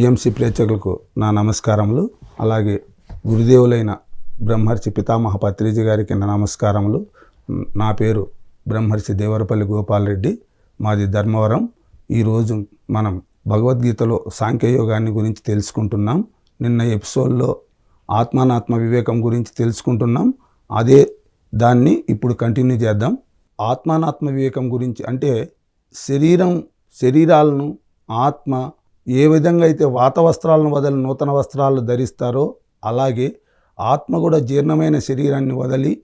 PMC ప్రేక్షకులకు నా నమస్కారములు. అలాగే గురుదేవులైన బ్రహ్మర్షి పితామహ పత్రిజీ గారికి నా నమస్కారములు. నా పేరు బ్రహ్మర్షి దేవరపల్లి గోపాలరెడ్డి మాది ధర్మవరం. ఈరోజు మనం భగవద్గీతలో సాంఖ్యయోగాన్ని గురించి తెలుసుకుంటున్నాం. నిన్న ఎపిసోడ్లో ఆత్మానాత్మ వివేకం గురించి తెలుసుకుంటున్నాం. అదే దాన్ని ఇప్పుడు కంటిన్యూ చేద్దాం. ఆత్మానాత్మ వివేకం గురించి అంటే శరీరం శరీరాలను ఆత్మ ఏ విధంగా అయితే వాత వస్త్రాలను వదిలి నూతన వస్త్రాలు ధరిస్తారో అలాగే ఆత్మ కూడా జీర్ణమైన శరీరాన్ని వదిలి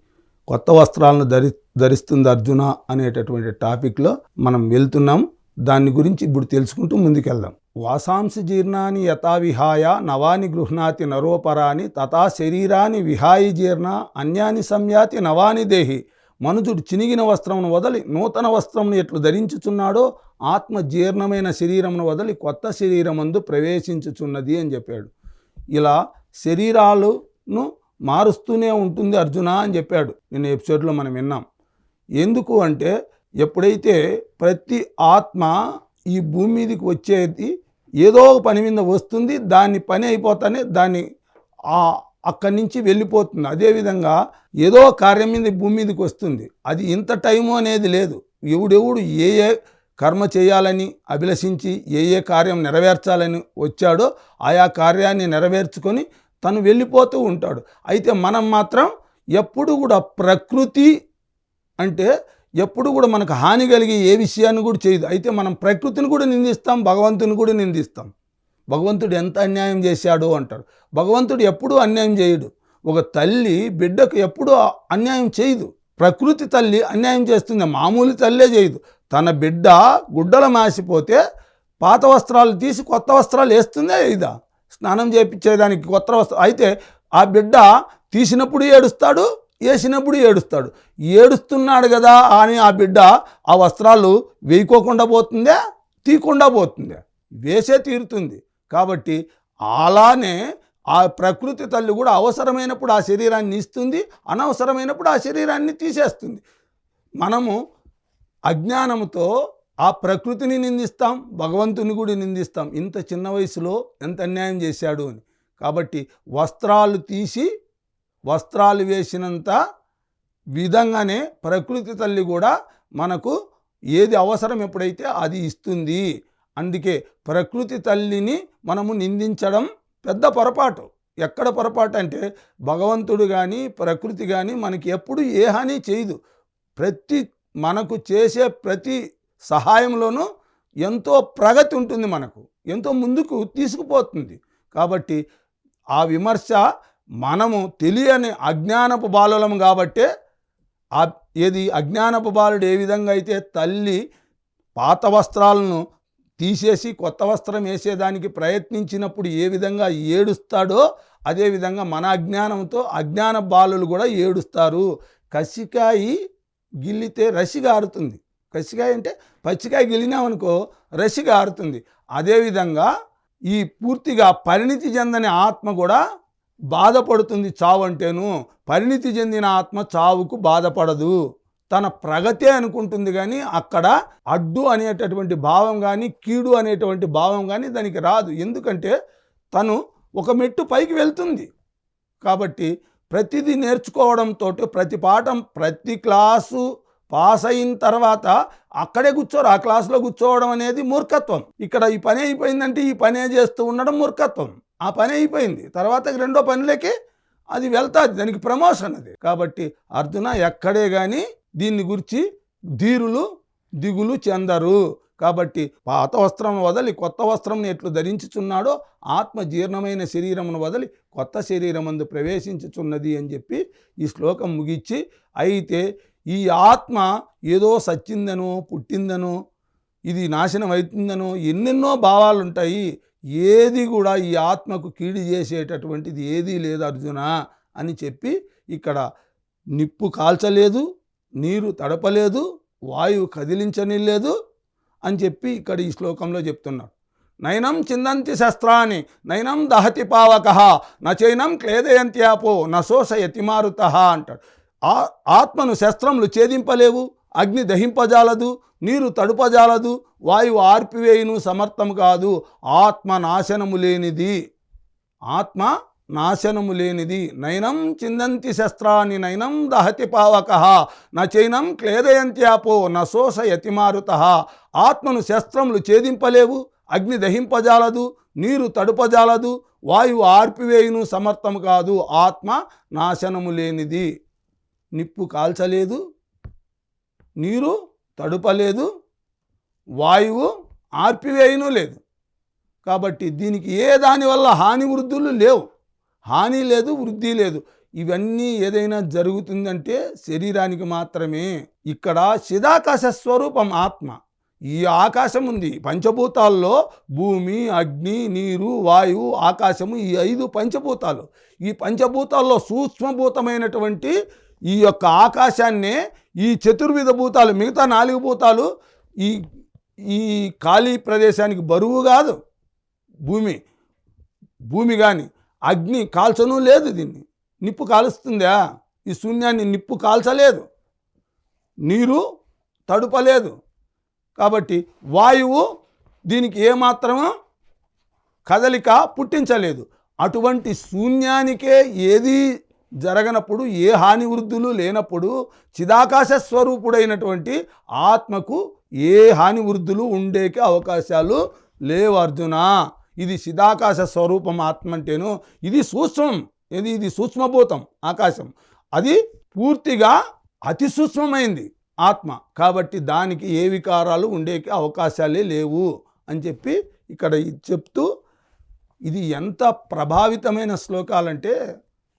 కొత్త వస్త్రాలను ధరి ధరిస్తుంది అర్జున అనేటటువంటి టాపిక్లో మనం వెళ్తున్నాం. దాని గురించి ఇప్పుడు తెలుసుకుంటూ ముందుకెళ్దాం. వాసాంశ జీర్ణాన్ని యథావిహాయ నవాని గృహ్ణాతి నరోపరాని తథా శరీరాన్ని విహాయి జీర్ణ అన్యాని సంయాతి నవాని దేహి మనుజుడు చినిగిన వస్త్రమును వదలి నూతన వస్త్రమును ఎట్లు ధరించుచున్నాడో ఆత్మ జీర్ణమైన శరీరమును వదలి కొత్త శరీరమందు ప్రవేశించుచున్నది అని చెప్పాడు. ఇలా శరీరాలను మారుస్తూనే ఉంటుంది అర్జున అని చెప్పాడు. నిన్న ఎపిసోడ్లో మనం విన్నాం. ఎందుకు అంటే ఎప్పుడైతే ప్రతి ఆత్మ ఈ భూమి మీదకి వచ్చేది ఏదో ఒక పని మీద వస్తుంది దాన్ని పని అయిపోతానే దాన్ని ఆ అక్కడి నుంచి వెళ్ళిపోతుంది. అదేవిధంగా ఏదో కార్యం మీద భూమి మీదకి వస్తుంది. అది ఇంత టైము అనేది లేదు. ఎవడెవడు ఏ ఏ కర్మ చేయాలని అభిలషించి ఏ ఏ కార్యం నెరవేర్చాలని వచ్చాడో ఆయా కార్యాన్ని నెరవేర్చుకొని తను వెళ్ళిపోతూ ఉంటాడు. అయితే మనం మాత్రం ఎప్పుడు కూడా ప్రకృతి అంటే ఎప్పుడు కూడా మనకు హాని కలిగే ఏ విషయాన్ని కూడా చేయదు. అయితే మనం ప్రకృతిని కూడా నిందిస్తాం భగవంతుని కూడా నిందిస్తాం. భగవంతుడు ఎంత అన్యాయం చేశాడు అంటాడు. భగవంతుడు ఎప్పుడూ అన్యాయం చేయడు. ఒక తల్లి బిడ్డకు ఎప్పుడూ అన్యాయం చేయదు. ప్రకృతి తల్లి అన్యాయం చేస్తుంది. మామూలు తల్లే చేయదు. తన బిడ్డ గుడ్డలు మాసిపోతే పాత వస్త్రాలు తీసి కొత్త వస్త్రాలు వేస్తుందే ఇదా. స్నానం చేయించేదానికి కొత్త వస్త్రం అయితే ఆ బిడ్డ తీసినప్పుడు ఏడుస్తాడు వేసినప్పుడు ఏడుస్తాడు. ఏడుస్తున్నాడు కదా అని ఆ బిడ్డ ఆ వస్త్రాలు వేయకోకుండా పోతుందే తీయకుండా పోతుందే. వేసే తీరుతుంది. కాబట్టి అలానే ఆ ప్రకృతి తల్లి కూడా అవసరమైనప్పుడు ఆ శరీరాన్ని ఇస్తుంది అనవసరమైనప్పుడు ఆ శరీరాన్ని తీసేస్తుంది. మనము అజ్ఞానంతో ఆ ప్రకృతిని నిందిస్తాం భగవంతుని కూడా నిందిస్తాం. ఇంత చిన్న వయసులో ఎంత అన్యాయం చేశాడు అని. కాబట్టి వస్త్రాలు తీసి వస్త్రాలు వేసినంత విధంగానే ప్రకృతి తల్లి కూడా మనకు ఏది అవసరం ఎప్పుడైతే అది ఇస్తుంది. అందుకే ప్రకృతి తల్లిని మనము నిందించడం పెద్ద పొరపాటు. ఎక్కడ పొరపాటు అంటే భగవంతుడు కానీ ప్రకృతి కానీ మనకి ఎప్పుడు ఏ హాని చేయదు. ప్రతి మనకు చేసే ప్రతి సహాయంలోనూ ఎంతో ప్రగతి ఉంటుంది మనకు. ఎంతో ముందుకు తీసుకుపోతుంది. కాబట్టి ఆ విమర్శ మనము తెలియని అజ్ఞానపు బాలులం కాబట్టే ఆ ఏది అజ్ఞానపు బాలుడు ఏ విధంగా అయితే తల్లి పాత వస్త్రాలను తీసేసి కొత్త వస్త్రం వేసేదానికి ప్రయత్నించినప్పుడు ఏ విధంగా ఏడుస్తాడో అదేవిధంగా మన అజ్ఞానంతో అజ్ఞాన బాలులు కూడా ఏడుస్తారు. కసికాయి గిల్లితే రసి గారుతుంది కసికాయ అంటే పచ్చికాయ గిల్లినామనుకో రసి గారుతుంది అదేవిధంగా ఈ పూర్తిగా పరిణితి చెందని ఆత్మ కూడా బాధపడుతుంది చావు అంటేను. పరిణితి చెందిన ఆత్మ చావుకు బాధపడదు. తన ప్రగతే అనుకుంటుంది కానీ అక్కడ అడ్డు అనేటటువంటి భావం కానీ కీడు అనేటువంటి భావం కానీ దానికి రాదు. ఎందుకంటే తను ఒక మెట్టు పైకి వెళ్తుంది. కాబట్టి ప్రతిదీ నేర్చుకోవడంతో ప్రతి పాఠం ప్రతి క్లాసు పాస్ అయిన తర్వాత అక్కడే కూర్చోరు. ఆ క్లాసులో కూర్చోవడం అనేది మూర్ఖత్వం. ఇక్కడ ఈ పని అయిపోయిందంటే ఈ పనే చేస్తూ ఉండడం మూర్ఖత్వం. ఆ పని అయిపోయింది. తర్వాత రెండో పనిలోకి అది వెళ్తాది. దానికి ప్రమోషన్ అది. కాబట్టి అర్జున ఎక్కడే కానీ దీన్ని గురించి ధీరులు దిగులు చెందరు. కాబట్టి పాత వస్త్రం వదలి కొత్త వస్త్రంని ఎట్లు ధరించుచున్నాడో ఆత్మ జీర్ణమైన శరీరమును వదలి కొత్త శరీరమందు ప్రవేశించుచున్నది అని చెప్పి ఈ శ్లోకం ముగించి అయితే ఈ ఆత్మ ఏదో సచ్చిందనో పుట్టిందనో ఇది నాశనం అవుతుందనో ఎన్నెన్నో భావాలు ఉంటాయి ఏది కూడా ఈ ఆత్మకు కీడు చేసేటటువంటిది ఏదీ లేదు అర్జున అని చెప్పి ఇక్కడ నిప్పు కాల్చలేదు. నీరు తడపలేదు వాయువు కదిలించనిలేదు అని చెప్పి ఇక్కడ ఈ శ్లోకంలో చెప్తున్నాడు నయనం చిందంతి శస్త్రాన్ని నయనం దహతి పావక నచైనం క్లేదయంత్యాపో నశోషయతి మారుత అంటాడు. ఆ ఆత్మను శస్త్రములు ఛేదింపలేవు అగ్ని దహింపజాలదు నీరు తడుపజాలదు వాయువు ఆర్పివేయును సమర్థం కాదు ఆత్మ నాశనము లేనిది. ఆత్మ నాశనము లేనిది నైనం చిందంతి శస్త్రాన్ని నైనం దహతి పావక. నచైనం క్లేదయంత్యాపో నశోషయతి మారుత. ఆత్మను శస్త్రములు ఛేదింపలేవు అగ్ని దహింపజాలదు నీరు తడుపజాలదు వాయువు ఆర్పివేయును సమర్థము కాదు ఆత్మ నాశనము లేనిది. నిప్పు కాల్చలేదు నీరు తడుపలేదు వాయువు ఆర్పివేయను లేదు. కాబట్టి దీనికి ఏ దానివల్ల హాని వృద్ధులు లేవు. హాని లేదు వృద్ధి లేదు. ఇవన్నీ ఏదైనా జరుగుతుందంటే శరీరానికి మాత్రమే. ఇక్కడ చిదాకాశ స్వరూపం ఆత్మ. ఈ ఆకాశం ఉంది. పంచభూతాల్లో భూమి అగ్ని నీరు వాయువు ఆకాశము ఈ ఐదు పంచభూతాలు. ఈ పంచభూతాల్లో సూక్ష్మభూతమైనటువంటి ఈ యొక్క ఆకాశాన్నే ఈ చతుర్విధ భూతాలు మిగతా నాలుగు భూతాలు ఈ ఈ ఖాళీ ప్రదేశానికి బరువు కాదు. భూమి భూమి కానీ అగ్ని కాల్చను లేదు దీన్ని. నిప్పు కాలుస్తుందా? ఈ శూన్యాన్ని నిప్పు కాల్చలేదు. నీరు తడుపలేదు. కాబట్టి వాయువు దీనికి ఏమాత్రమో కదలిక పుట్టించలేదు. అటువంటి శూన్యానికే ఏది జరగనప్పుడు ఏ హాని వృద్ధులు లేనప్పుడు చిదాకాశ స్వరూపుడైనటువంటి ఆత్మకు ఏ హాని వృద్ధులు ఉండేకి అవకాశాలు లేవు అర్జున. ఇది సిదాకాశ స్వరూపం ఆత్మ అంటేను ఇది సూక్ష్మం. ఇది ఇది సూక్ష్మభూతం ఆకాశం. అది పూర్తిగా అతి సూక్ష్మమైంది ఆత్మ. కాబట్టి దానికి ఏ వికారాలు ఉండేకి అవకాశాలే లేవు అని చెప్పి ఇక్కడ చెప్తూ ఇది ఎంత ప్రభావితమైన శ్లోకాలంటే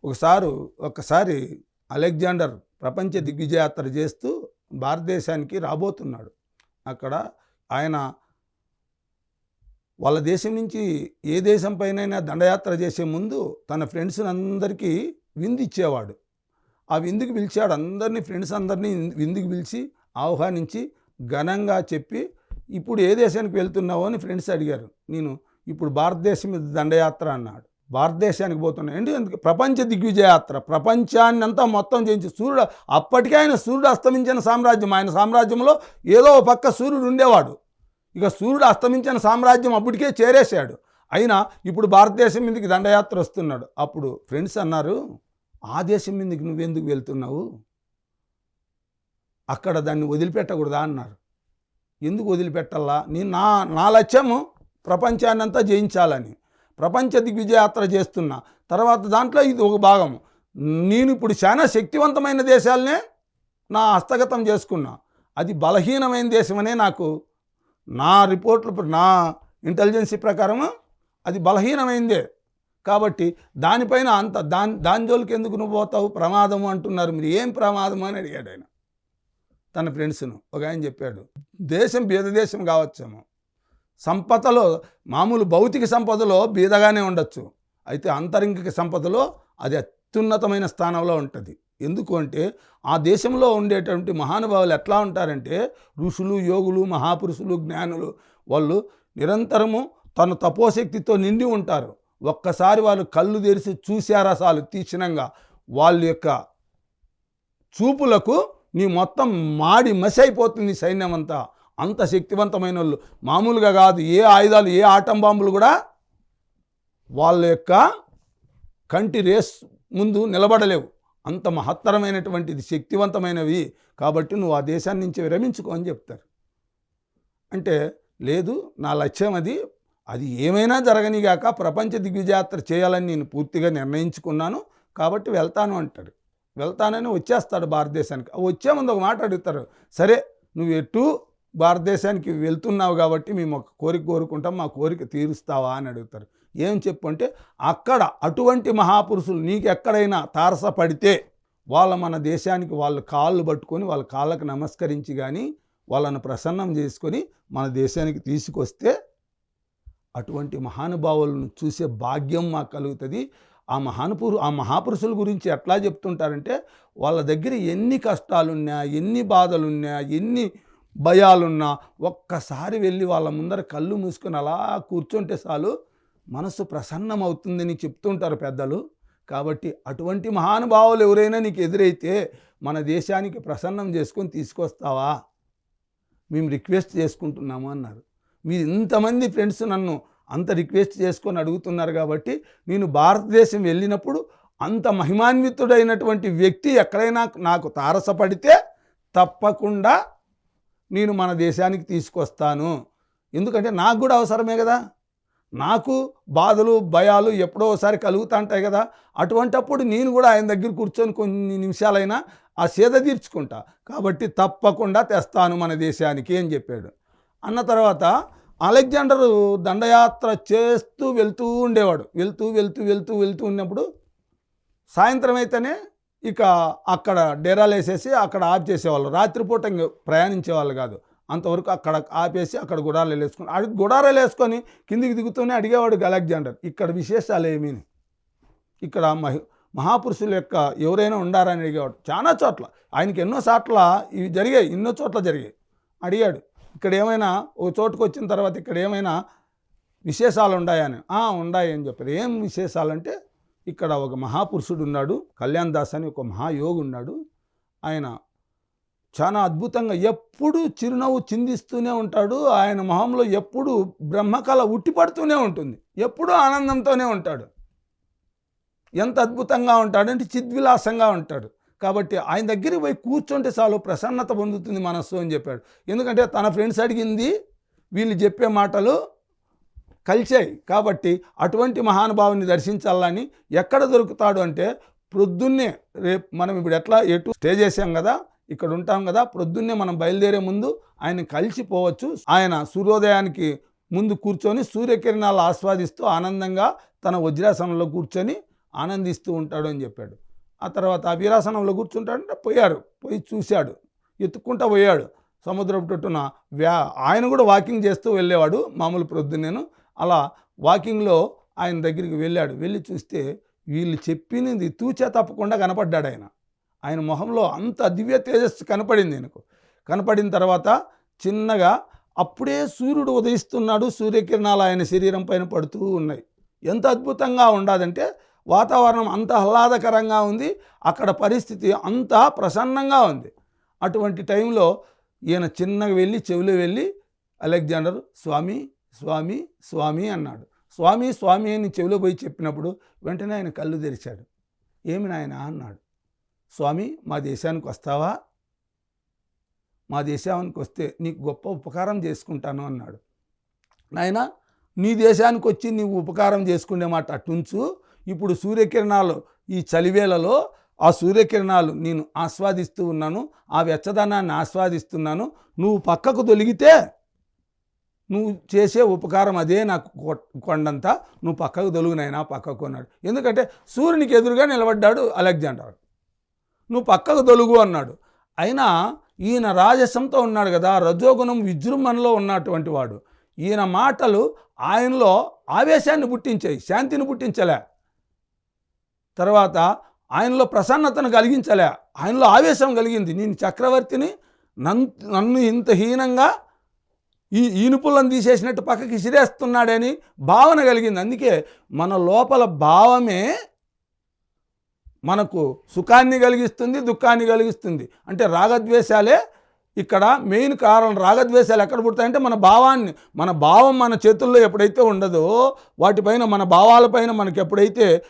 ఒకసారి ఒకసారి అలెగ్జాండర్ ప్రపంచ దిగ్విజయాత్ర చేస్తూ భారతదేశానికి రాబోతున్నాడు. అక్కడ ఆయన వాళ్ళ దేశం నుంచి ఏ దేశం పైనైనా దండయాత్ర చేసే ముందు తన ఫ్రెండ్స్ని అందరికీ విందు ఇచ్చేవాడు. ఆ విందుకు పిలిచాడు అందరినీ ఫ్రెండ్స్ అందరినీ విందుకు పిలిచి ఆహ్వానించి ఘనంగా చెప్పి ఇప్పుడు ఏ దేశానికి వెళ్తున్నావు? అని ఫ్రెండ్స్ అడిగారు. నేను ఇప్పుడు భారతదేశం మీద దండయాత్ర అన్నాడు. భారతదేశానికి పోతున్నా ఏంటి ప్రపంచ దిగ్విజయాత్ర ప్రపంచాన్ని అంతా మొత్తం చేయించి సూర్యుడు అప్పటికే ఆయన సూర్యుడు అస్తమించిన సామ్రాజ్యం. ఆయన సామ్రాజ్యంలో ఏదో ఒక పక్క సూర్యుడు ఉండేవాడు. ఇక సూర్యుడు అస్తమించిన సామ్రాజ్యం అప్పటికే చేరేశాడు. అయినా ఇప్పుడు భారతదేశం మీదకి దండయాత్ర వస్తున్నాడు. అప్పుడు ఫ్రెండ్స్ అన్నారు ఆ దేశం మీదకి నువ్వెందుకు వెళ్తున్నావు? అక్కడ దాన్ని వదిలిపెట్టకూడదా? అన్నారు. ఎందుకు వదిలిపెట్టాలా నేను నా నా లక్ష్యము ప్రపంచాన్ని అంతా జయించాలని. ప్రపంచ దిగ్విజయాత్ర చేస్తున్నా. తర్వాత దాంట్లో ఇది ఒక భాగం. నేను ఇప్పుడు చాలా శక్తివంతమైన దేశాలనే నా హస్తగతం చేసుకున్నా. అది బలహీనమైన దేశమనే నాకు నా రిపోర్ట్లు నా ఇంటెలిజెన్సీ ప్రకారం అది బలహీనమైందే. కాబట్టి దానిపైన అంత దాని దాని జోలికి ఎందుకు నువ్వు పోతావు? ప్రమాదము అంటున్నారు. మీరు ఏం ప్రమాదం అని అడిగాడు ఆయన. తన ఫ్రెండ్స్ను. ఒక ఆయన చెప్పాడు. దేశం బీద దేశం కావచ్చేమో. సంపదలో మామూలు భౌతిక సంపదలో బీదగానే ఉండొచ్చు. అయితే అంతరింగిక సంపదలో అది అత్యున్నతమైన స్థానంలో ఉంటుంది. ఎందుకు అంటే ఆ దేశంలో ఉండేటువంటి మహానుభావులు ఎట్లా ఉంటారంటే ఋషులు యోగులు మహాపురుషులు జ్ఞానులు వాళ్ళు నిరంతరము తన తపోశక్తితో నిండి ఉంటారు. ఒక్కసారి వాళ్ళు కళ్ళు తెరిచి చూశారా చాలు తీక్షణంగా వాళ్ళ యొక్క చూపులకు నీ మొత్తం మాడి మసి అయిపోతుంది సైన్యం అంతా అంత శక్తివంతమైన వాళ్ళు మామూలుగా కాదు ఏ ఆయుధాలు ఏ ఆటం బాంబులు కూడా వాళ్ళ యొక్క కంటి రేస్ ముందు నిలబడలేవు. అంత మహత్తరమైనటువంటిది శక్తివంతమైనవి. కాబట్టి నువ్వు ఆ దేశాన్ని నుంచి విరమించుకో అని చెప్తారు. అంటే లేదు నా లక్ష్యం అది. అది ఏమైనా జరగనిగాక ప్రపంచ దిగ్విజయాత్ర చేయాలని నేను పూర్తిగా నిర్ణయించుకున్నాను. కాబట్టి వెళ్తాను అంటాడు. వెళ్తానని వచ్చేస్తాడు భారతదేశానికి. వచ్చే ముందు ఒక మాట అడుగుతారు. సరే నువ్వు ఎటు భారతదేశానికి వెళ్తున్నావు కాబట్టి మేము ఒక కోరిక కోరుకుంటాం మా కోరిక తీరుస్తావా అని అడుగుతారు. ఏం చెప్పు అంటే అక్కడ అటువంటి మహాపురుషులు నీకు ఎక్కడైనా తారసపడితే వాళ్ళ మన దేశానికి వాళ్ళ కాళ్ళు పట్టుకొని వాళ్ళ కాళ్ళకు నమస్కరించి కానీ వాళ్ళను ప్రసన్నం చేసుకొని మన దేశానికి తీసుకొస్తే అటువంటి మహానుభావులను చూసే భాగ్యం మాకు కలుగుతుంది. ఆ మహానుపురు ఆ మహాపురుషుల గురించి ఎట్లా చెప్తుంటారంటే వాళ్ళ దగ్గర ఎన్ని కష్టాలున్నా ఎన్ని బాధలున్నా ఎన్ని భయాలున్నా ఒక్కసారి వెళ్ళి వాళ్ళ ముందర కళ్ళు మూసుకొని అలా కూర్చుంటే చాలు మనసు ప్రసన్నమవుతుందని చెప్తుంటారు పెద్దలు. కాబట్టి అటువంటి మహానుభావులు ఎవరైనా నీకు ఎదురైతే మన దేశానికి ప్రసన్నం చేసుకొని తీసుకొస్తావా? మేము రిక్వెస్ట్ చేసుకుంటున్నాము అన్నారు. మీరు ఇంతమంది ఫ్రెండ్స్ నన్ను అంత రిక్వెస్ట్ చేసుకొని అడుగుతున్నారు కాబట్టి నేను భారతదేశం వెళ్ళినప్పుడు అంత మహిమాన్వితుడైనటువంటి వ్యక్తి ఎక్కడైనా నాకు తారసపడితే తప్పకుండా నేను మన దేశానికి తీసుకొస్తాను. ఎందుకంటే నాకు కూడా అవసరమే కదా. నాకు బాధలు భయాలు ఎప్పుడో ఒకసారి కలుగుతూ ఉంటాయి కదా. అటువంటప్పుడు నేను కూడా ఆయన దగ్గర కూర్చొని కొన్ని నిమిషాలైనా ఆ సేద తీర్చుకుంటా. కాబట్టి తప్పకుండా తెస్తాను మన దేశానికి అని చెప్పాడు. అన్న తర్వాత అలెగ్జాండరు దండయాత్ర చేస్తూ వెళ్తూ ఉండేవాడు. వెళ్తూ వెళ్తూ వెళ్తూ వెళ్తూ ఉన్నప్పుడు సాయంత్రం అయితేనే ఇక అక్కడ డేరాలు వేసేసి అక్కడ ఆఫ్ చేసేవాళ్ళు. రాత్రిపూట ఇంక ప్రయాణించేవాళ్ళు కాదు. అంతవరకు అక్కడ ఆపేసి అక్కడ గుడారాలు వేసుకుని అడి గుడారాలు వేసుకొని కిందికి దిగుతూనే అడిగేవాడు అలెగ్జాండర్ ఇక్కడ విశేషాలు ఏమీని ఇక్కడ మహి మహాపురుషుల యొక్క ఎవరైనా ఉండారని అడిగేవాడు చాలా చోట్ల. ఆయనకి ఎన్నో చోట్ల ఇవి జరిగాయి ఎన్నో చోట్ల జరిగాయి. అడిగాడు ఇక్కడ ఏమైనా ఓ చోటుకు వచ్చిన తర్వాత ఇక్కడ ఏమైనా విశేషాలు ఉన్నాయని. ఉన్నాయి అని చెప్పారు. ఏం విశేషాలు అంటే ఇక్కడ ఒక మహాపురుషుడు ఉన్నాడు కళ్యాణ్ దాస్ అని ఒక మహాయోగి ఉన్నాడు. ఆయన చాలా అద్భుతంగా ఎప్పుడు చిరునవ్వు చిందిస్తూనే ఉంటాడు. ఆయన మొహంలో ఎప్పుడు బ్రహ్మకళ ఉట్టిపడుతూనే ఉంటుంది. ఎప్పుడూ ఆనందంతోనే ఉంటాడు. ఎంత అద్భుతంగా ఉంటాడంటే చిద్విలాసంగా ఉంటాడు. కాబట్టి ఆయన దగ్గరికి పోయి కూర్చుంటే చాలు ప్రసన్నత పొందుతుంది మనస్సు అని చెప్పాడు. ఎందుకంటే తన ఫ్రెండ్స్ అడిగింది వీళ్ళు చెప్పే మాటలు కలిసాయి కాబట్టి అటువంటి మహానుభావుని దర్శించాలని ఎక్కడ దొరుకుతాడు అంటే ప్రొద్దున్నే రేపు మనం ఇప్పుడు ఎట్లా ఎటు స్టే చేసాం కదా ఇక్కడ ఉంటాం కదా ప్రొద్దున్నే మనం బయలుదేరే ముందు ఆయన కలిసిపోవచ్చు ఆయన సూర్యోదయానికి ముందు కూర్చొని సూర్యకిరణాలు ఆస్వాదిస్తూ ఆనందంగా తన వజ్రాసనంలో కూర్చొని ఆనందిస్తూ ఉంటాడు అని చెప్పాడు. ఆ తర్వాత ఆ వీరాసనంలో కూర్చుంటాడంటే పోయారు పోయి చూశాడు ఎత్తుక్కుంటా పోయాడు. సముద్రపు తొట్టున వ్యా ఆయన కూడా వాకింగ్ చేస్తూ వెళ్ళేవాడు మామూలు ప్రొద్దునేను అలా వాకింగ్లో ఆయన దగ్గరికి వెళ్ళాడు. వెళ్ళి చూస్తే వీళ్ళు చెప్పినది తూచా తప్పకుండా కనపడ్డాడు ఆయన. ఆయన మొహంలో అంత దివ్య తేజస్సు కనపడింది ఆయనకు కనపడిన తర్వాత చిన్నగా అప్పుడే సూర్యుడు ఉదయిస్తున్నాడు సూర్యకిరణాలు ఆయన శరీరం పైన పడుతూ ఉన్నాయి. ఎంత అద్భుతంగా ఉండదంటే వాతావరణం అంత ఆహ్లాదకరంగా ఉంది అక్కడ పరిస్థితి అంతా ప్రసన్నంగా ఉంది. అటువంటి టైంలో ఈయన చిన్నగా వెళ్ళి చెవిలో వెళ్ళి అలెగ్జాండర్ స్వామి స్వామి స్వామి అన్నాడు. స్వామి స్వామి అని చెవిలో పోయి చెప్పినప్పుడు వెంటనే ఆయన కళ్ళు తెరిచాడు. ఏమి నాయన అన్నాడు. స్వామి మా దేశానికి వస్తావా? మా దేశానికి వస్తే నీకు గొప్ప ఉపకారం చేసుకుంటాను అన్నాడు. నాయన నీ దేశానికి వచ్చి నీవు ఉపకారం చేసుకునే మాట అటుంచు ఇప్పుడు సూర్యకిరణాలు ఈ చలివేళలో ఆ సూర్యకిరణాలు నేను ఆస్వాదిస్తూ ఉన్నాను. ఆ వెచ్చదనాన్ని ఆస్వాదిస్తున్నాను. నువ్వు పక్కకు తొలిగితే నువ్వు చేసే ఉపకారం అదే నాకు కొ- కొండంతా. నువ్వు పక్కకు తొలుగునైనా పక్కకు అన్నాడు. ఎందుకంటే సూర్యునికి ఎదురుగా నిలబడ్డాడు అలెగ్జాండర్. నువ్వు పక్కకు తొలుగు అన్నాడు. అయినా ఈయన రాజసంతో ఉన్నాడు కదా రజోగుణం విజృంభణలో ఉన్నటువంటి వాడు. ఈయన మాటలు ఆయనలో ఆవేశాన్ని పుట్టించాయి శాంతిని పుట్టించలే. తర్వాత ఆయనలో ప్రసన్నతను కలిగించలే ఆయనలో ఆవేశం కలిగింది. నేను చక్రవర్తిని నన్ను నన్ను ఇంత హీనంగా ఈ ఈనుపులను తీసేసినట్టు పక్కకి ఇసిరేస్తున్నాడని భావన కలిగింది. అందుకే మన లోపల భావమే మనకు సుఖాన్ని కలిగిస్తుంది దుఃఖాన్ని కలిగిస్తుంది. అంటే రాగద్వేషాలే ఇక్కడ మెయిన్ కారణం. రాగద్వేషాలు ఎక్కడ పుడతాయంటే మన భావాన్ని మన భావం మన చేతుల్లో ఎప్పుడైతే ఉండదో వాటిపైన మన భావాలపైన మనకి ఎప్పుడైతే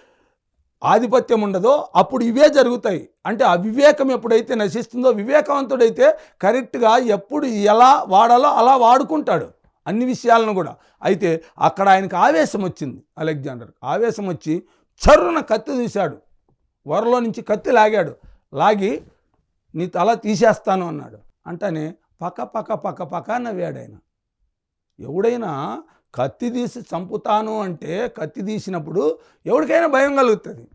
ఆధిపత్యం ఉండదో అప్పుడు ఇవే జరుగుతాయి. అంటే అవివేకం ఎప్పుడైతే నశిస్తుందో వివేకవంతుడైతే కరెక్ట్గా ఎప్పుడు ఎలా వాడాలో అలా వాడుకుంటాడు. అన్ని విషయాలను కూడా. అయితే అక్కడ ఆయనకు ఆవేశం వచ్చింది అలెగ్జాండర్ ఆవేశం వచ్చి చర్రున కత్తి తీశాడు. వరలో నుంచి కత్తి లాగాడు. లాగి నీ తల తీసేస్తాను అన్నాడు. అంటనే పక్క పక్క పక్క పక్క నవ్వాడు ఆయన. ఎవడైనా కత్తి తీసి చంపుతాను అంటే కత్తి తీసినప్పుడు ఎవరికైనా భయం కలుగుతుంది.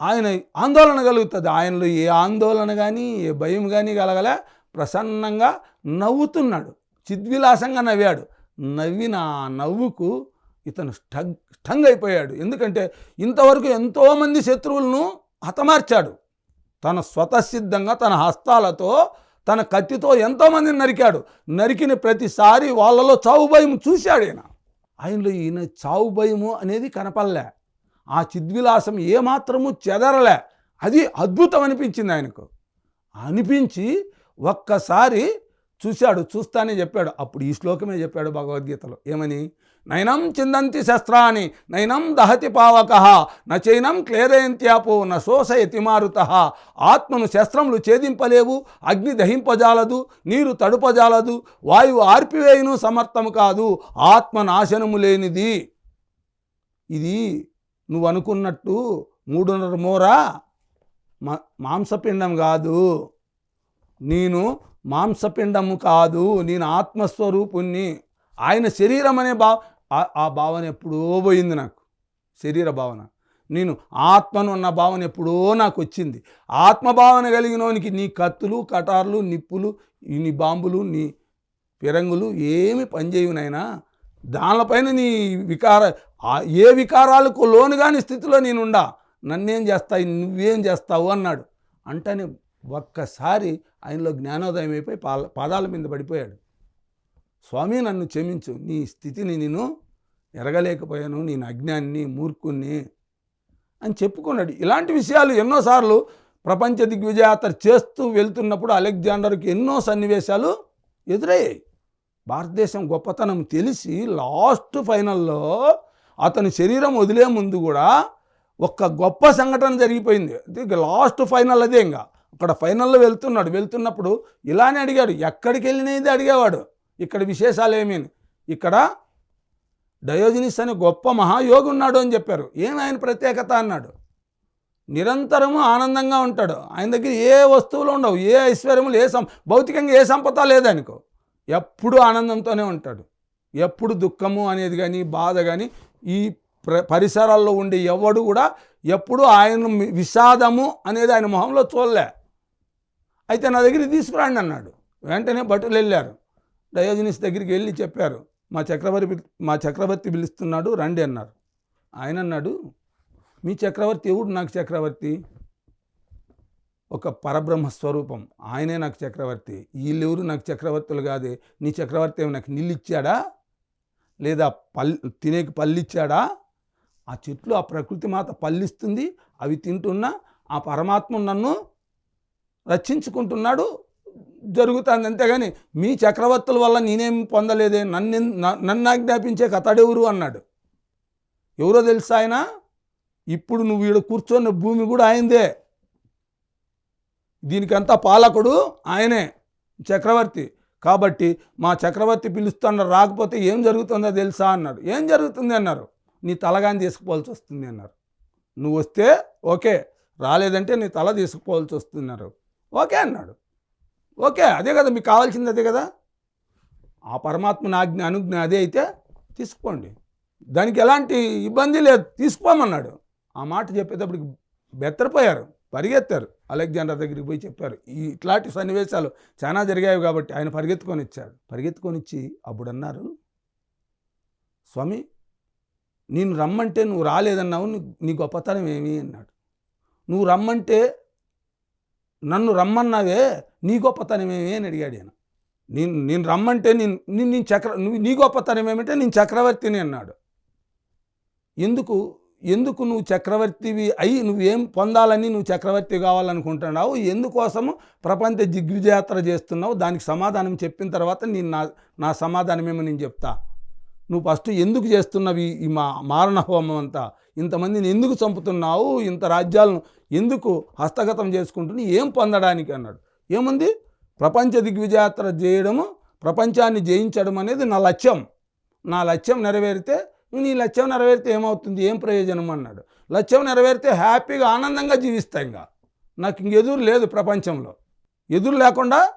ఆయన ఆందోళన కలుగుతుంది. ఆయనలో ఏ ఆందోళన కానీ ఏ భయం కానీ కలగలే. ప్రసన్నంగా నవ్వుతున్నాడు. చిద్విలాసంగా నవ్వాడు. నవ్విన ఆ నవ్వుకు ఇతను స్టగ్ స్టంగ్ అయిపోయాడు ఎందుకంటే ఇంతవరకు ఎంతోమంది శత్రువులను హతమార్చాడు. తన స్వతసిద్ధంగా తన హస్తాలతో తన కత్తితో ఎంతోమందిని నరికాడు. నరికిన ప్రతిసారి వాళ్ళలో చావు భయం చూశాడు ఈయన. ఆయనలో ఈయన చావు భయము అనేది కనపడలే. ఆ చిద్విలాసం ఏమాత్రము చెదరలే. అది అద్భుతం అనిపించింది ఆయనకు. అనిపించి ఒక్కసారి చూశాడు చూస్తానే చెప్పాడు. అప్పుడు ఈ శ్లోకమే చెప్పాడు భగవద్గీతలో. ఏమని? నైనం చిందంతి శస్త్రాన్ని నైనం దహతి పావక నచైనం క్లేదయంత్యాపో న శోషయతి మారుత. ఆత్మను శస్త్రములు ఛేదింపలేవు అగ్ని దహింపజాలదు నీరు తడుపజాలదు వాయువు ఆర్పివేయును సమర్థము కాదు ఆత్మ నాశనము లేనిది. ఇది నువ్వు అనుకున్నట్టు మూడున్నర మూర మా మాంసపిండం కాదు. నేను మాంసపిండము కాదు నేను ఆత్మస్వరూపుణ్ణి. ఆయన శరీరం అనే భావ ఆ- భావన ఎప్పుడో పోయింది నాకు. శరీర భావన. నేను ఆత్మను అన్న భావన ఎప్పుడో నాకు వచ్చింది. ఆత్మభావన కలిగినోనికి నీ కత్తులు కటార్లు నిప్పులు నీ బాంబులు నీ ఫిరంగులు ఏమి పనిచేయునైనా దానిపైన నీ వికార ఏ వికారాలకు లోను కాని స్థితిలో నేనుండా. నన్నేం చేస్తాయి? నువ్వేం చేస్తావు? అన్నాడు. అంటేనే ఒక్కసారి ఆయనలో జ్ఞానోదయం అయిపోయి పాల పాదాల మీద పడిపోయాడు. స్వామి నన్ను క్షమించు నీ స్థితిని నేను ఎరగలేకపోయాను నేను అజ్ఞాన్ని మూర్ఖుణ్ణి అని చెప్పుకున్నాడు. ఇలాంటి విషయాలు ఎన్నోసార్లు ప్రపంచ దిగ్విజయాత్ర చేస్తూ వెళ్తున్నప్పుడు అలెగ్జాండర్కి ఎన్నో సన్నివేశాలు ఎదురయ్యాయి. భారతదేశం గొప్పతనం తెలిసి లాస్ట్ ఫైనల్లో అతని శరీరం వదిలే ముందు కూడా ఒక్క గొప్ప సంఘటన జరిగిపోయింది. అది లాస్ట్ ఫైనల్ అదే ఇంకా. అక్కడ ఫైనల్లో వెళ్తున్నాడు. వెళ్తున్నప్పుడు ఇలానే అడిగాడు. ఎక్కడికి వెళ్ళినది అడిగేవాడు. ఇక్కడ విశేషాలు ఏమీ ఇక్కడ డయోజనిస్ అనే గొప్ప మహాయోగి ఉన్నాడు అని చెప్పారు. ఏం ఆయన ప్రత్యేకత అన్నాడు. నిరంతరము ఆనందంగా ఉంటాడు. ఆయన దగ్గర ఏ వస్తువులు ఉండవు. ఏ ఐశ్వర్యములు ఏ సం భౌతికంగా ఏ సంపద లేదనుకో ఎప్పుడు ఆనందంతోనే ఉంటాడు. ఎప్పుడు దుఃఖము అనేది కానీ బాధ కానీ ఈ ప్ర పరిసరాల్లో ఉండే ఎవడు కూడా ఎప్పుడు ఆయన విషాదము అనేది ఆయన మొహంలో చూడలే. అయితే నా దగ్గరికి తీసుకురాండి అన్నాడు. వెంటనే భటులు వెళ్ళారు. డయోజనిస్ దగ్గరికి వెళ్ళి చెప్పారు మా చక్రవర్తి మా చక్రవర్తి పిలుస్తున్నాడు రండి అన్నారు. ఆయన అన్నాడు మీ చక్రవర్తి ఎవడు నాకు చక్రవర్తి? ఒక పరబ్రహ్మ స్వరూపం. ఆయనే నాకు చక్రవర్తి. వీళ్ళెవరు నాకు చక్రవర్తులు కాదే. నీ చక్రవర్తి ఏమి నాకు నీళ్ళు ఇచ్చాడా? లేదా పల్ తినేకి పల్లిచ్చాడా ఆ చెట్లు ఆ ప్రకృతి మాత పళ్ళిస్తుంది అవి తింటున్నా ఆ పరమాత్మ నన్ను రక్షించుకుంటున్నాడు జరుగుతుంది. అంతేగాని మీ చక్రవర్తుల వల్ల నేనేం పొందలేదే? నన్ను నన్ను ఆజ్ఞాపించే కథడెవరు? అన్నాడు. ఎవరో తెలుసా ఆయన? ఇప్పుడు నువ్వు ఈడ కూర్చొని భూమి కూడా ఆయనదే. దీనికంతా పాలకుడు ఆయనే చక్రవర్తి. కాబట్టి మా చక్రవర్తి పిలుస్తున్న రాకపోతే ఏం జరుగుతుందో తెలుసా? అన్నాడు. ఏం జరుగుతుంది? అన్నారు. నీ తలగాని తీసుకుపోవాల్సి వస్తుంది అన్నారు. నువ్వు వస్తే ఓకే రాలేదంటే నీ తల తీసుకుపోవాల్సి వస్తున్నారు ఓకే అన్నాడు. ఓకే అదే కదా మీకు కావాల్సింది అదే కదా. ఆ పరమాత్మ నాజ్ఞ అనుజ్ఞ అదే అయితే తీసుకోండి. దానికి ఎలాంటి ఇబ్బంది లేదు తీసుకోమన్నాడు. ఆ మాట చెప్పేటప్పటికి బెత్తరిపోయారు పరిగెత్తారు. అలెగ్జాండర్ దగ్గరికి పోయి చెప్పారు ఈ ఇట్లాంటి సన్నివేశాలు చాలా జరిగాయి కాబట్టి ఆయన పరిగెత్తుకొని ఇచ్చాడు పరిగెత్తుకొని ఇచ్చి అప్పుడు అన్నారు స్వామి నేను రమ్మంటే నువ్వు రాలేదన్నావు నీ గొప్పతనం ఏమి? అన్నాడు. నువ్వు రమ్మంటే నన్ను రమ్మన్నావే నీ గొప్పతనం ఏమి అని అడిగాడు ఆయన నేను నేను రమ్మంటే నేను నేను నేను చక్ర నువ్వు నీ గొప్పతనం ఏమంటే నేను చక్రవర్తిని అన్నాడు. ఎందుకు ఎందుకు నువ్వు చక్రవర్తివి అయి నువ్వేం పొందాలని నువ్వు చక్రవర్తి కావాలనుకుంటున్నావు? ఎందుకోసము ప్రపంచ దిగ్విజయాత్ర చేస్తున్నావు? దానికి సమాధానం చెప్పిన తర్వాత నేను నా నా సమాధానమేమో నేను చెప్తా. నువ్వు ఫస్ట్ ఎందుకు చేస్తున్నావు ఈ మా మారణ హోమం అంతా? ఇంతమందిని ఎందుకు చంపుతున్నావు? ఇంత రాజ్యాలను ఎందుకు హస్తగతం చేసుకుంటున్నావు? ఏం పొందడానికి అన్నాడు. ఏముంది? ప్రపంచ దిగ్విజయాత్ర చేయడము ప్రపంచాన్ని జయించడం అనేది నా లక్ష్యం. నా లక్ష్యం నెరవేరితే నీ లక్ష్యం నెరవేరితే ఏమవుతుంది? ఏం ప్రయోజనం అన్నాడు. లక్ష్యం నెరవేరితే హ్యాపీగా ఆనందంగా జీవిస్తా ఇంకా. నాకు ఇంక ఎదురు లేదు ప్రపంచంలో. ఎదురు లేకుండా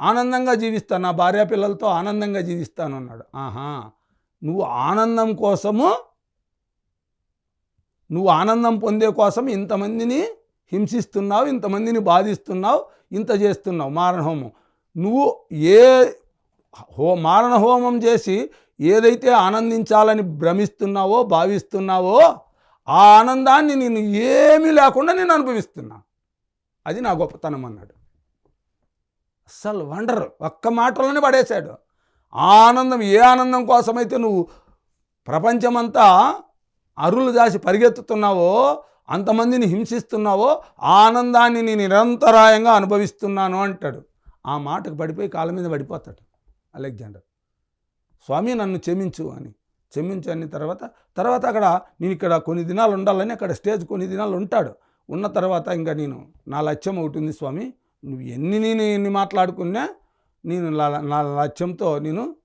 ఆనందంగా జీవిస్తాను నా భార్య పిల్లలతో ఆనందంగా జీవిస్తాను అన్నాడు. ఆహా! నువ్వు ఆనందం కోసము నువ్వు ఆనందం పొందే కోసం ఇంతమందిని హింసిస్తున్నావు ఇంతమందిని బాధిస్తున్నావు ఇంత చేస్తున్నావు. మారణ హోమం నువ్వు ఏ హో మారణహోమం చేసి ఏదైతే ఆనందించాలని భ్రమిస్తున్నావో భావిస్తున్నావో ఆ ఆనందాన్ని నేను ఏమీ లేకుండా నేను అనుభవిస్తున్నా. అది నా గొప్పతనం అన్నాడు. అస్సలు వండర్. ఒక్క మాటలోనే పడేశాడు. ఆ ఆనందం ఏ ఆనందం కోసమైతే నువ్వు ప్రపంచమంతా అరులు దాసి పరిగెత్తుతున్నావో అంతమందిని హింసిస్తున్నావో ఆ ఆనందాన్ని నేను నిరంతరాయంగా అనుభవిస్తున్నాను అంటాడు. ఆ మాటకు పడిపోయి కాళ్ళ మీద పడిపోతాడు అలెగ్జాండర్. స్వామి నన్ను క్షమించు అని. క్షమించు అని తర్వాత తర్వాత అక్కడ నేను ఇక్కడ కొన్ని దినాలు ఉండాలని అక్కడ స్టేజ్ కొన్ని దినాలు ఉంటాడు. ఉన్న తర్వాత ఇంకా నేను నా లక్ష్యం ఒకటి ఉంది స్వామి నువ్వు ఎన్ని నేను ఎన్ని మాట్లాడుకున్నా నేను నా- నా లక్ష్యంతో నేను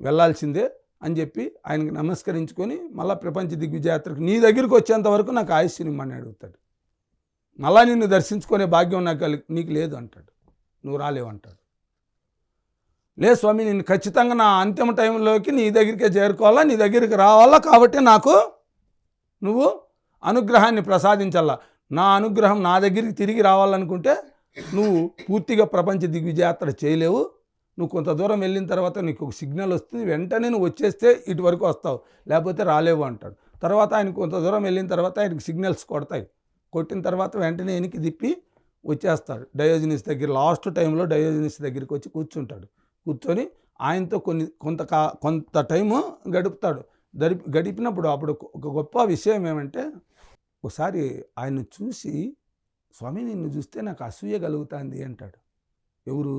వెళ్ళాల్సిందే. అని చెప్పి ఆయనకి నమస్కరించుకొని మళ్ళీ ప్రపంచ దిగ్విజయాత్రకు నీ దగ్గరికి వచ్చేంత వరకు నాకు ఆయుష్ని అడుగుతాడు. మళ్ళా నిన్ను దర్శించుకునే భాగ్యం నాకు నీకు లేదు అంటాడు. నువ్వు రాలేవు అంటాడు. లే స్వామి నేను ఖచ్చితంగా నా అంతిమ టైంలోకి నీ దగ్గరికే చేరుకోవాలా? నీ దగ్గరికి రావాలా? కాబట్టి నాకు నువ్వు అనుగ్రహాన్ని ప్రసాదించాలా? నా అనుగ్రహం నా దగ్గరికి తిరిగి రావాలనుకుంటే నువ్వు పూర్తిగా ప్రపంచ దిగ్విజయాత్ర చేయలేవు. నువ్వు కొంత దూరం వెళ్ళిన తర్వాత నీకు ఒక సిగ్నల్ వస్తుంది వెంటనే నువ్వు వచ్చేస్తే ఇటు వరకు వస్తావు లేకపోతే రాలేవు అంటాడు. తర్వాత ఆయన కొంత దూరం వెళ్ళిన తర్వాత ఆయనకి సిగ్నల్స్ కొడతాయి. కొట్టిన తర్వాత వెంటనే వెనక్కి తిప్పి వచ్చేస్తాడు. డయోజనిస్ దగ్గర లాస్ట్ టైంలో డయోజనిస్ దగ్గరికి వచ్చి కూర్చుంటాడు. కూర్చొని ఆయనతో కొన్ని కొంత కా కొంత టైము గడుపుతాడు. గడిపి గడిపినప్పుడు అప్పుడు ఒక గొప్ప విషయం ఏమంటే ఒకసారి ఆయన చూసి స్వామి నిన్ను చూస్తే నాకు అసూయ కలుగుతుంది అంటాడు. ఎవరు?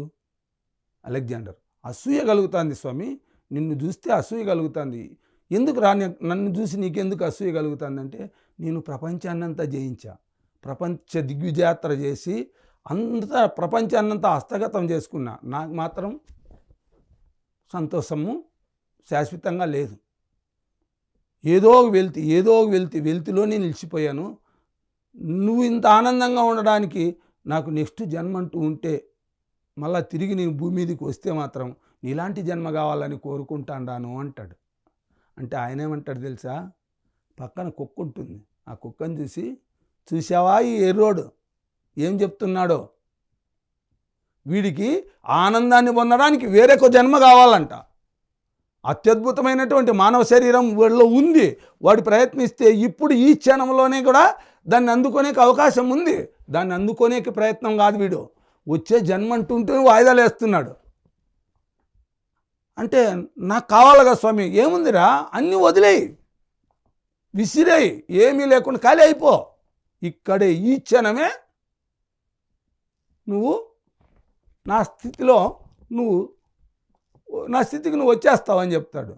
అలెగ్జాండర్. అసూయ కలుగుతుంది స్వామి నిన్ను చూస్తే అసూయ కలుగుతుంది. ఎందుకు రా నన్ను చూసి నీకెందుకు అసూయ కలుగుతుందంటే నేను ప్రపంచాన్నంతా జయించా. ప్రపంచ దిగ్విజయాత్ర చేసి అంతా ప్రపంచాన్నంతా హస్తగతం చేసుకున్నా. నాకు మాత్రం సంతోషము శాశ్వతంగా లేదు. ఏదో ఒక వెళ్తి ఏదో ఒక వెళ్తి వెళ్తిలోనే నిలిచిపోయాను. నువ్వు ఇంత ఆనందంగా ఉండడానికి నాకు నెక్స్ట్ జన్మ అంటూ ఉంటే మళ్ళా తిరిగి నేను భూమి మీదకి వస్తే మాత్రం నీలాంటి జన్మ కావాలని కోరుకుంటాను అంటాడు. అంటే ఆయన ఏమంటాడు తెలుసా? పక్కన కుక్క ఉంటుంది. ఆ కుక్కను చూసి చూసావా ఈ ఎర్రోడు? ఏం చెప్తున్నాడో? వీడికి ఆనందాన్ని పొందడానికి వేరొక జన్మ కావాలంట. అత్యద్భుతమైనటువంటి మానవ శరీరం వీళ్ళలో ఉంది. వాడు ప్రయత్నిస్తే ఇప్పుడు ఈ క్షణంలోనే కూడా దాన్ని అందుకోనేకి అవకాశం ఉంది. దాన్ని అందుకోనేకి ప్రయత్నం కాదు వీడు. వచ్చే జన్మ అంటుంటే వాయిదాలు వేస్తున్నాడు. అంటే నాకు కావాలిగా స్వామి ఏముందిరా? అన్నీ వదిలేయి. విసిరేయి. ఏమీ లేకుండా ఖాళీ అయిపో. ఇక్కడే ఈ క్షణమే నువ్వు నా స్థితిలో నువ్వు నా స్థితికి నువ్వు వచ్చేస్తావు అని చెప్తాడు.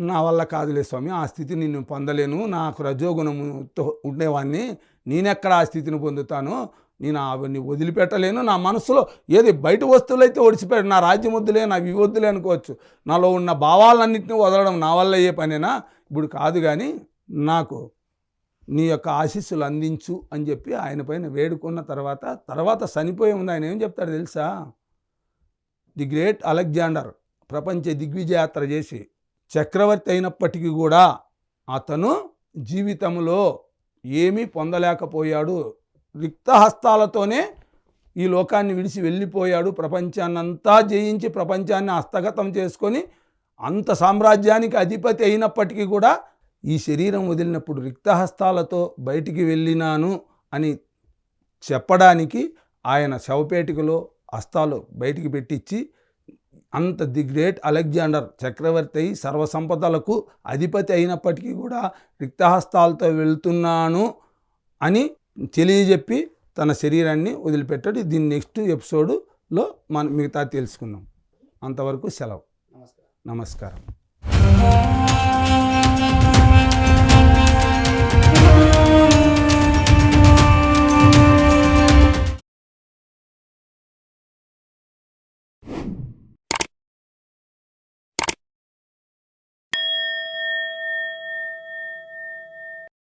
నా వల్ల కాదులే స్వామి ఆ స్థితి నేను పొందలేను. నాకు రజోగుణముతో ఉండేవాడిని నేనెక్కడ ఆ స్థితిని పొందుతాను? నేను అవన్నీ వదిలిపెట్టలేను నా మనసులో ఏది బయట వస్తువులు అయితే ఒడిచిపెట్ట నా రాజ్యం వద్దులే నా ఇవి వద్దులే అనుకోవచ్చు. నాలో ఉన్న భావాలన్నింటినీ వదలడం నా వల్ల ఏ పనేనా? ఇప్పుడు కాదు కానీ నాకు నీ యొక్క ఆశీస్సులు అందించు అని చెప్పి ఆయన పైన వేడుకున్న తర్వాత తర్వాత చనిపోయే ఉంది ఆయన ఏం చెప్తాడు తెలుసా? ది గ్రేట్ అలెగ్జాండర్ ప్రపంచ దిగ్విజయాత్ర చేసి చక్రవర్తి అయినప్పటికీ కూడా అతను జీవితంలో ఏమీ పొందలేకపోయాడు. రిక్తహస్తాలతోనే ఈ లోకాన్ని విడిచి వెళ్ళిపోయాడు. ప్రపంచాన్నంతా జయించి ప్రపంచాన్ని హస్తగతం చేసుకొని అంత సామ్రాజ్యానికి అధిపతి అయినప్పటికీ కూడా ఈ శరీరం వదిలినప్పుడు రిక్తహస్తాలతో బయటికి వెళ్ళినాను అని చెప్పడానికి ఆయన శవపేటికలో హస్తాలు బయటికి పెట్టించి అంత ది గ్రేట్ అలెగ్జాండర్ చక్రవర్తి అయి సర్వసంపదలకు అధిపతి అయినప్పటికీ కూడా రిక్తహస్తాలతో వెళ్తున్నాను అని తెలియజెప్పి తన శరీరాన్ని వదిలిపెట్టాడు. దీని నెక్స్ట్ ఎపిసోడ్లో మనం మిగతా తెలుసుకుందాం. అంతవరకు సెలవు. నమస్కారం. నమస్కారం.